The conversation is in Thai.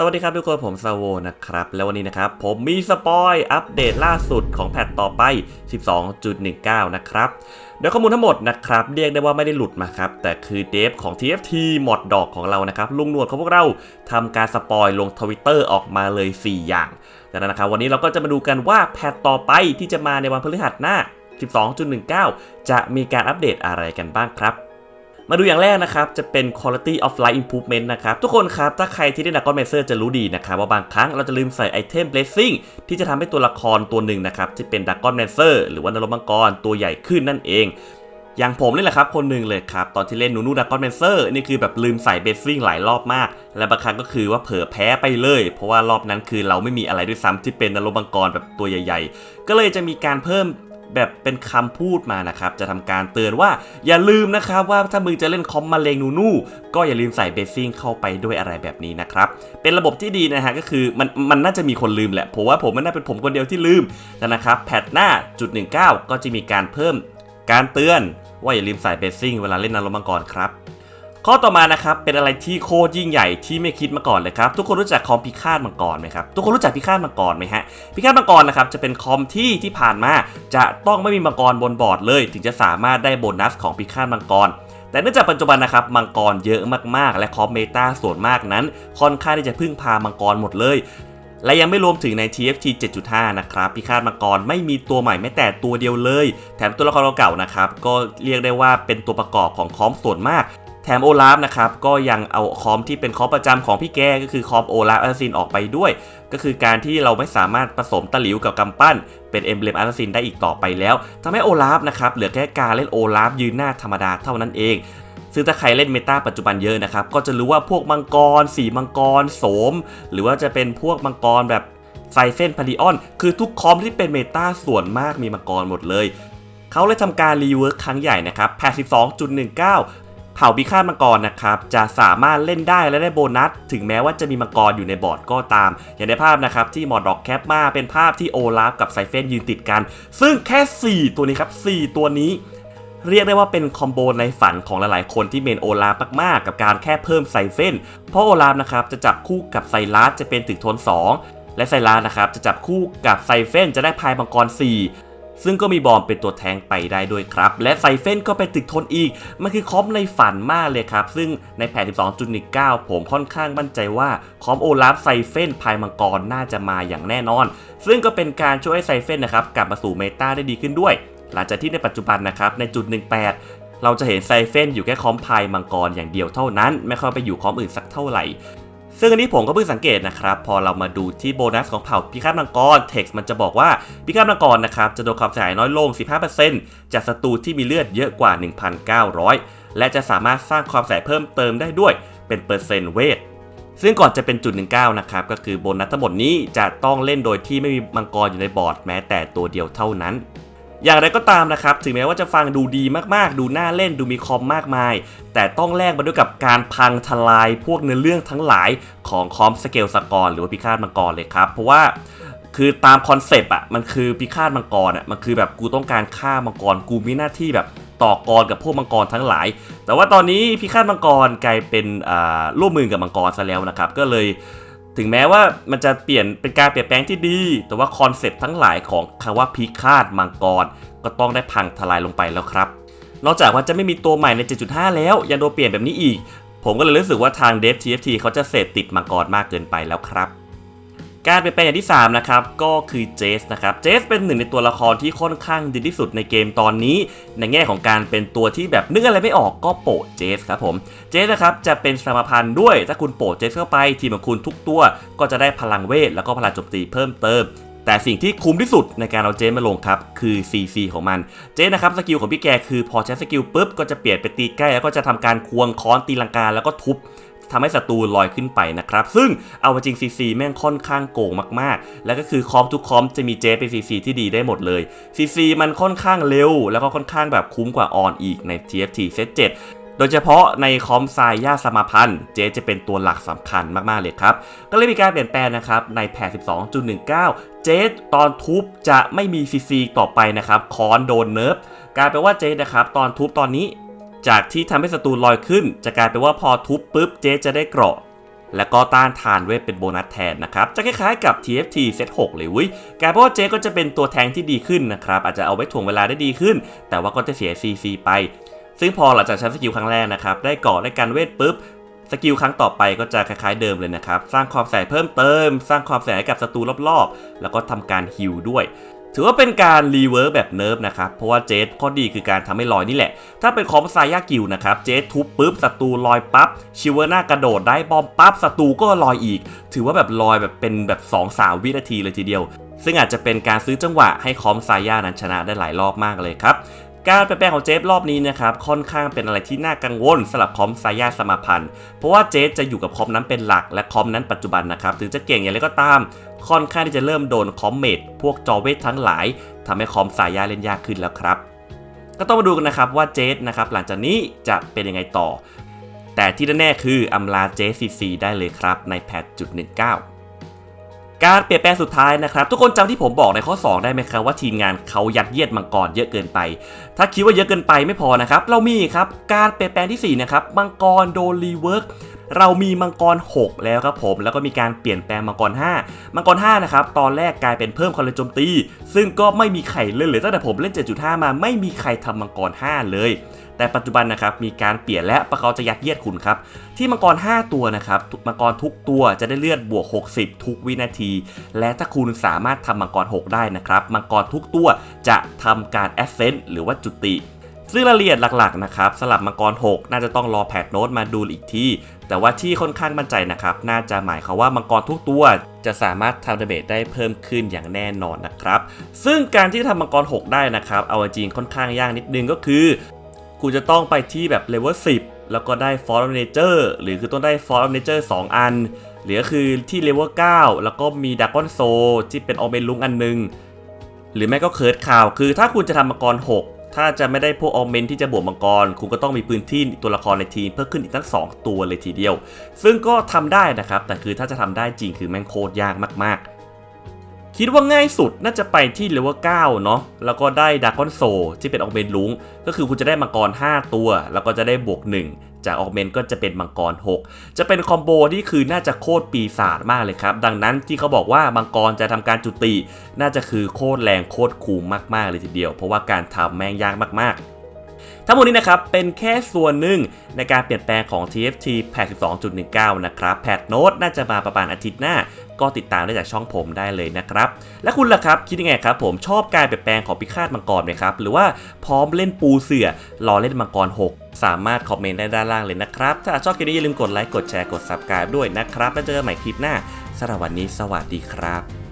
สวัสดีครับทุกคนผมซาโวนะครับ แล้ววันนี้นะครับ ผมมีสปอยอัปเดตล่าสุดของแพทต่อไป 12.19 นะครับโดยข้อมูลทั้งหมดนะครับ เรียกได้ว่าไม่ได้หลุดมาครับ แต่คือเดฟของ TFT หมดดอกของเรานะครับ ลุงนวดของพวกเราทำการสปอยลงทวิตเตอร์ออกมาเลย 4 อย่างดังนั้นนะครับ วันนี้เราก็จะมาดูกันว่าแพทต่อไปที่จะมาในวันพฤหัสหน้า 12.19 จะมีการอัปเดตอะไรกันบ้างครับ มาดูอย่างแรกนะครับ จะเป็น quality of life improvement นะครับ ทุกคนครับ ถ้าใครที่ได้ดักกอนเมเซอร์จะรู้ดีนะครับ ว่าบางครั้งเราจะลืมใส่ไอเทม blessing ที่จะทำให้ตัวละครตัวหนึ่งนะครับที่เป็นดักกอนเมเซอร์หรือว่านรกมังกรตัวใหญ่ขึ้นนั่นเองอย่างผมนี่แหละครับ คนหนึ่งเลยครับ ตอนที่เล่นนูนูดักกอนเมเซอร์นี่คือแบบลืมใส่เบสซิ่งหลายรอบมาก และบางครั้งก็คือว่าเผลอแพ้ไปเลย เพราะว่ารอบนั้นคือเราไม่มีอะไรด้วยซ้ำที่เป็นนรกมังกรแบบตัวใหญ่ ๆ ก็เลยจะมีการเพิ่ม แบบเป็นคำพูดมานะครับ จะทำการเตือนว่าอย่าลืมนะครับว่าถ้ามึงจะเล่นคอมมาเลงนูนูก็อย่าลืมใส่เบสซิ่งเข้าไปด้วยอะไรแบบนี้นะครับ เป็นระบบที่ดีนะฮะก็คือมันมันน่าจะมีคนลืมแหละผมว่าผมไม่น่าเป็นผมคนเดียวที่ลืมนะครับแพทหน้าจุด19 ก็จะมีการเพิ่มการเตือนว่าอย่าลืมใส่เบสซิ่งเวลาเล่นนรกมังกรครับ ข้อต่อมานะครับเป็นอะไรที่โคตรยิ่งใหญ่ที่ไม่คิดมาก่อนเลยครับทุกคนรู้จักคอมพิฆาตมังกรไหมครับทุกคนรู้จักพิฆาตมังกรไหมฮะพิฆาตมังกรนะครับจะเป็นคอมที่ที่ผ่านมาจะต้องไม่มีมังกรบนบอร์ดเลย ถึงจะสามารถได้โบนัสของพิฆาตมังกรแต่เนื่องจากปัจจุบันนะครับมังกรเยอะมากๆ และคอมเมตาส่วนมากนั้น ค่อนข้างที่จะพึ่งพามังกรหมดเลย และยังไม่รวมถึงใน TFT 7.5 นะครับพิฆาตมังกรไม่มีตัวใหม่แม้แต่ตัวเดียวเลย แถมตัวละครเก่านะครับก็เรียกได้ว่าเป็นตัวประกอบของคอมส่วนมาก ถมโอลาฟนะครับก็ยังเอาคอมที่เป็นคอมประจำของพี่แกก็คือคอมโอลาฟอัลซินออกไปด้วย ก็คือการที่เราไม่สามารถผสมตะหลิวกับกำปั้น เป็นเอ็มเบลมอัลซินได้อีกต่อไปแล้วทำให้โอลาฟนะครับเหลือแค่การเล่นโอลาฟยืนหน้าธรรมดาเท่านั้นเองซึ่งถ้าใครเล่นเมตาปัจจุบันเยอะนะครับ ก็จะรู้ว่าพวกมังกร สีมังกร โสม หรือว่าจะเป็นพวกมังกรแบบไซเฟนพาริออน คือทุกคอมที่เป็นเมตาส่วนมากมีมังกรหมดเลย เขาเลยทำการรีเวิร์คครั้งใหญ่นะครับ 82.19 เผ่าพิฆาตมังกรนะครับจะสามารถเล่นได้และได้โบนัส ถึงแม้ว่าจะมีมังกรอยู่ในบอร์ดก็ตาม อย่างในภาพนะครับที่มอดด็อกแคปมาเป็นภาพที่โอลาฟกับไซเฟนยืนติดกัน ซึ่งแค่ 4 ตัวนี้ครับ 4 ตัวนี้เรียกได้ว่าเป็นคอมโบในฝันของหลายๆ คนที่เมนโอลาฟมากๆ กับการแค่เพิ่มไซเฟน เพราะโอลาฟนะครับจะจับคู่กับไซรัสจะเป็นถึงทน 2 และไซรัสนะครับจะจับคู่กับไซเฟนจะได้พายมังกร 4 ซึ่งก็มีบอมเป็นตัวแทงไปได้ด้วยครับ และไซเฟนก็เป็นตึกทนอีก มันคือคอมในฝันมากเลยครับ ซึ่งในแผน 12.19 ผมค่อนข้างมั่นใจว่าคอมโอลาฟไซเฟนพายมังกรน่าจะมาอย่างแน่นอน ซึ่งก็เป็นการช่วยให้ไซเฟนนะครับกลับมาสู่เมตาได้ดีขึ้นด้วย หลังจากที่ในปัจจุบันนะครับในจุด 18 เราจะเห็นไซเฟนอยู่แค่คอมพายมังกรอย่างเดียวเท่านั้น ไม่ค่อยไปอยู่คอมอื่นสักเท่าไหร่ ซึ่งอันนี้ผมก็เพิ่งสังเกตนะครับ พอเรามาดูที่โบนัสของเผ่าพิฆาตมังกรเท็กซ์มันจะบอกว่าพิฆาตมังกรนะครับจะโดนความเสียหายน้อยลง 15%จากศัตรูที่มีเลือดเยอะกว่า 1,900 และจะสามารถสร้างความเสียหายเพิ่มเติมได้ด้วยเป็นเปอร์เซ็นต์เวทซึ่งก่อนจะเป็นจุด 19 นะครับ ก็คือโบนัสทั้งหมดนี้จะต้องเล่นโดยที่ไม่มีมังกรอยู่ในบอร์ดแม้แต่ตัวเดียวเท่านั้น อย่างไรก็ตามนะครับ ถึงแม้ว่าจะฟังดูดีมากๆ ดูน่าเล่นดูมีคอมมากมาย แต่ต้องแลกมาด้วยกับการพังทลายพวกเนื้อเรื่องทั้งหลายของคอมสเกลสกอร์หรือว่าพิฆาตมังกรเลยครับ เพราะว่าคือตามคอนเซปต์อะมันคือพิฆาตมังกรอะมันคือแบบกูต้องการฆ่ามังกรกูมีหน้าที่แบบต่อกรกับพวกมังกรทั้งหลาย แต่ว่าตอนนี้พิฆาตมังกรกลายเป็นอ่าร่วมมือกับมังกรซะแล้วนะครับ ก็เลย ถึงแม้ว่ามันจะเปลี่ยนเป็นการเปลี่ยนแปลงที่ดี แต่ว่าคอนเซ็ปต์ทั้งหลายของคำว่าพิฆาตมังกร ก็ต้องได้พังทลายลงไปแล้วครับ นอกจากว่าจะไม่มีตัวใหม่ใน 7.5 แล้ว ยังโดนเปลี่ยนแบบนี้อีก ผมก็เลยรู้สึกว่าทางเดฟ TFT เขาจะเสพติดมังกรมากเกินไปแล้วครับ การเปลี่ยนแปลงอย่างที่ 3 นะครับ ก็คือเจสนะครับ เจสเป็นหนึ่งในตัวละครที่ค่อนข้างดีที่สุดในเกมตอนนี้ ในแง่ของการเป็นตัวที่แบบนึกอะไรไม่ออกก็โปะเจสครับผม เจสนะครับจะเป็นสมพันธ์ด้วย ถ้าคุณโปะเจสเข้าไปทีมของคุณทุกตัวก็จะได้พลังเวทแล้วก็พลังโจมตีเพิ่มเติมแต่สิ่งที่คุ้มที่สุดในการเอาเจสมาลงครับ คือ CC ของมัน เจสนะครับสกิลของพี่แกคือพอใช้สกิลปุ๊บก็จะเปลี่ยนไปตีใกล้แล้วก็จะทำการควงค้อนตีลังกาแล้วก็ทุบ ทำให้ศัตรูลอยขึ้นไปนะครับ ซึ่งเอาจริง CC แม่งค่อนข้างโกงมากๆ แล้วก็คือคอมทุกคอมจะมีเจเป็น CC ที่ดีได้หมดเลย CC มันค่อนข้างเร็ว แล้วก็ค่อนข้างแบบคุ้มกว่าออนอีกใน TFT เซต7โดยเฉพาะในคอมทรายย่าสมาพันธ์เจจะเป็นตัวหลักสำคัญมากๆเลยครับ ก็เลยมีการเปลี่ยนแปลงนะครับ ในแพท12.19 เจตอนทุบจะไม่มี CC ต่อไปนะครับ คอนโดนเนิร์ฟกลายเป็นว่าเจนะครับ ตอนทุบตอนนี้ จากที่ทำให้ศัตรูลอยขึ้น จะกลายเป็นว่าพอทุบปุ๊บเจจะได้เกราะ แล้วก็ต้านทานเวทเป็นโบนัสแทนนะครับ จะคล้ายๆกับ TFT เซต6เลยวิกลายเป็นว่าเจก็จะเป็นตัวแทงที่ดีขึ้นนะครับ อาจจะเอาไว้ถ่วงเวลาได้ดีขึ้น แต่ว่าก็จะเสีย CC ไป ซึ่งพอหลังจากใช้สกิลครั้งแรกนะครับ ได้เกราะได้การเวทปุ๊บสกิลครั้งต่อไปก็จะคล้ายๆเดิมเลยนะครับ สร้างความแสงเพิ่มเติม สร้างความแสงให้กับศัตรูรอบๆ แล้วก็ทำการฮิลด้วย ถือว่าเป็นการรีเวิร์สแบบเนิร์ฟนะครับ เพราะว่าเจสข้อดีคือการทำให้ลอยนี่แหละ ถ้าเป็นคอมไซยากิลนะครับ เจสทุบปุ๊บศัตรูลอยปั๊บ ชิวเวอร์หน้ากระโดดได้บอมปั๊บศัตรูก็ลอยอีก ถือว่าแบบลอยแบบเป็นแบบ2อสาวินาทีเลยทีเดียว ซึ่งอาจจะเป็นการซื้อจังหวะให้คอมไซยานั้นชนะได้หลายรอบมากเลยครับ การเปลี่ยนแปลงของเจฟรอบนี้นะครับค่อนข้างเป็นอะไรที่น่ากังวลสำหรับคอมไซยาสมาพันธ์ เพราะว่าเจฟจะอยู่กับคอมนั้นเป็นหลักและคอมนั้นปัจจุบันนะครับถึงจะเก่งอย่างไรก็ตาม ค่อนข้างที่จะเริ่มโดนคอมเมดพวกจอเวททั้งหลายทำให้คอมไซยาเล่นยากขึ้นแล้วครับ ก็ต้องมาดูกันนะครับว่าเจฟนะครับหลังจากนี้จะเป็นยังไงต่อ แต่ที่แน่ๆคืออำลาเจซีซีได้เลยครับในแพทจุด19กา การเปลี่ยนแปลงสุดท้ายนะครับ ทุกคนจำที่ผมบอกในข้อ 2 ได้ไหมครับว่าทีมงานเขายัดเยียดมังกรเยอะเกินไป ถ้าคิดว่าเยอะเกินไปไม่พอนะครับ เรามีครับการเปลี่ยนแปลงทีสี่4นะครับมังกรโดนรีเวิร์กเรามีมังกร 6 แล้วครับผม แล้วก็มีการเปลี่ยนแปลงมังกร 5 มังกร 5 นะครับ ตอนแรกกลายเป็นเพิ่มความเร็วโจมตี ซึ่งก็ไม่มีใครเล่นเลยตั้งแต่ผมเล่น 7.5 มาไม่มีใครทำมังกร 5 เลย แต่ปัจจุบันนะครับมีการเปลี่ยนและประเขาจะยัดเยียดคุณครับที่มังกร 5 ตัวนะครับมังกรทุกตัวจะได้เลือดบวก 60 ทุกวินาที และถ้าคุณสามารถทำมังกร 6 ได้นะครับมังกรทุกตัวจะทำการแอสเซนต์หรือว่าจุติซึ่งรายละเอียดหลักๆนะครับสลับมังกร 6 น่าจะต้องรอแพทโน้ตมาดูอีกที แต่ว่าที่ค่อนข้างมั่นใจนะครับ น่าจะหมายความว่ามังกรทุกตัว จะสามารถทำดาเมจได้เพิ่มขึ้นอย่างแน่นอนนะครับ ซึ่งการที่ทำมังกร 6 ได้นะครับ เอาจริงค่อนข้างยากนิดนึงก็คือ คุณจะต้องไปที่แบบเลเวล10แล้วก็ได้ฟอร์ m เนเจอร์หรือคือต้องได้ฟอร์ m เนเจอร์2อันหรือก็คือที่เลเวล9แล้วก็มีดักกอนโซที่เป็นออเมนลุงอันหนึง หรือไม่ก็เคิร์ดข่าว คือถ้าคุณจะทำมังกร6ถ้าจะไม่ได้พวกออเมนที่จะบวกมังกร คุณก็ต้องมีพื้นที่ตัวละครในทีมเพิ่มขึ้นอีกตั้ง 2 ตัวเลยทีเดียว ซึ่งก็ทำได้นะครับ แต่คือถ้าจะทำได้จริงคือแม่งโคตรยากมากๆ คิดว่าง่ายสุดน่าจะไปที่เลเวล9เนาะแล้วก็ได้ดากอนโซที่เป็นออกเมนลุงก็คือคุณจะได้มังกร 5 ตัว แล้วก็จะได้บวก 1 จากออกเมนก็จะเป็นมังกร 6 จะเป็นคอมโบที่คือน่าจะโคตรปีศาจมากเลยครับ ดังนั้นที่เขาบอกว่ามังกรจะทำการจุติ น่าจะคือโคตรแรงโคตรคูลมากๆเลยทีเดียว เพราะว่าการทำแม่งยากมากๆ ทั้งหมดนี้นะครับเป็นแค่ส่วนหนึ่งในการเปลี่ยนแปลงของ TFT 82.19 นะครับ แพทโน้ตน่าจะมาประมาณอาทิตย์หน้า ก็ติดตามได้จากช่องผมได้เลยนะครับ และคุณล่ะครับคิดยังไงครับผมชอบการเปลี่ยนแปลงของพิฆาตมังกรไหมครับ หรือว่าพร้อมเล่นปูเสือรอเล่นมังกร 6 สามารถคอมเมนต์ได้ด้านล่างเลยนะครับ ถ้าชอบคลิปนี้อย่าลืมกดไลค์กดแชร์กด subscribe ด้วยนะครับแล้วเจอกันใหม่คลิปหน้าสำหรับวันนี้สวัสดีครับ